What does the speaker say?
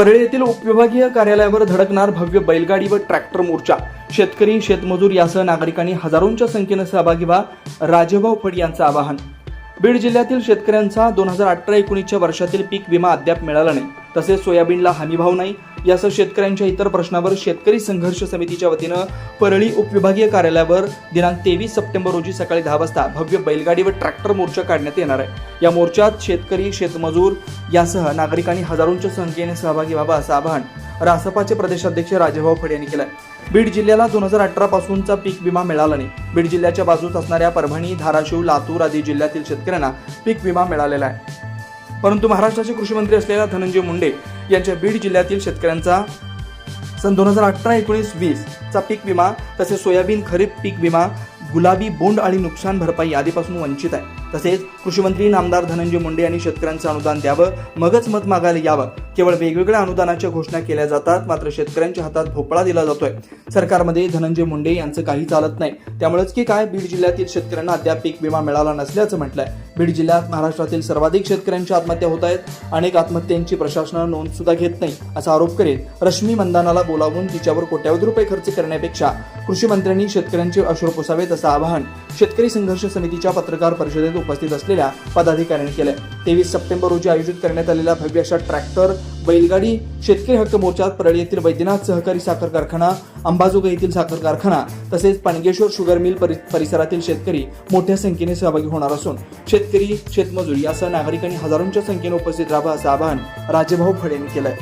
परळी येथील उपविभागीय कार्यालयावर धडकणार भव्य बैलगाडी व ट्रॅक्टर मोर्चा. शेतकरी शेतमजूर यासह नागरिकांनी हजारोंच्या संख्येनं सहभागी व्हा राजेभाऊ फड यांचं आवाहन. बीड जिल्ह्यातील शेतकऱ्यांचा दोन हजार अठरा एकोणीसच्या वर्षातील पीक विमा अद्याप मिळाला नाही. तसेच सोयाबीनला हमीभाव नाही यासह शेतकऱ्यांच्या इतर प्रश्नावर शेतकरी संघर्ष समितीच्या वतीनं परळी उपविभागीय कार्यालयावर दिनांक तेवीस सप्टेंबर रोजी सकाळी दहा वाजता भव्य बैलगाडी व ट्रॅक्टर मोर्चा काढण्यात येणार आहे. या मोर्चात शेतकरी शेतमजूर यासह नागरिकांनी हजारोंच्या संख्येने सहभागी व्हावा असं आवाहन रासपाचे प्रदेशाध्यक्ष राजेभाऊ फड यांनी केलं बीड जिल्ह्याला दोन हजार अठरा पासूनचा पीक विमा मिळाला नाही. बीड जिल्ह्याच्या बाजूस असणाऱ्या परभणी धाराशिव लातूर आदी जिल्ह्यातील शेतकऱ्यांना पीक विमा मिळालेला आहे. परंतु महाराष्ट्राचे कृषी मंत्री असलेल्या धनंजय मुंडे यांच्या बीड जिल्ह्यातील शेतकऱ्यांचा सन दोन हजार अठरा एकोणीस वीस चा पीक विमा तसेच सोयाबीन खरीप पीक विमा गुलाबी बोंड आणि नुकसान भरपाई आदीपासून वंचित आहे. तसेच कृषी मंत्री नामदार धनंजय मुंडे यांनी शेतकऱ्यांचं अनुदान द्यावं मगच मत मागायला यावं केवळ वेगवेगळ्या अनुदानाच्या घोषणा केल्या जातात मात्र शेतकऱ्यांच्या हातात भोपळा दिला जातोय. सरकारमध्ये धनंजय मुंडे यांचं काही चालत नाही. त्यामुळेच की काय बीड जिल्ह्यातील शेतकऱ्यांना अद्याप पीक विमा मिळाला नसल्याचं म्हटलंय. बीड जिल्ह्यात महाराष्ट्रातील सर्वाधिक शेतकऱ्यांच्या आत्महत्या होत आहेत अनेक आत्महत्यांची प्रशासनानं नोंद सुद्धा घेत नाही असा आरोप करीत रश्मी मंदानाला बोलावून तिच्यावर कोट्यावधी रुपये खर्च करण्यापेक्षा कृषी मंत्र्यांनी शेतकऱ्यांचे अश्रू पुसावेत असं आवाहन शेतकरी संघर्ष समितीच्या पत्रकार परिषदेत उपस्थित असलेल्या पदाधिकाऱ्यांनी केलंय. तेवीस सप्टेंबर रोजी आयोजित करण्यात आलेल्या भव्य अशा ट्रॅक्टर बैलगाडी शेतकरी हक्क मोर्चात परळी येथील वैद्यनाथ सहकारी साखर कारखाना अंबाजोगाई येथील साखर कारखाना तसेच पाणगेश्वर शुगर मिल परि- परिसरातील शेतकरी मोठ्या संख्येने सहभागी होणार असून शेतकरी शेतमजूर यासह नागरिकांनी हजारोंच्या संख्येने उपस्थित राहावं असं आवाहन राजेभाऊ फळे यांनी केलंय.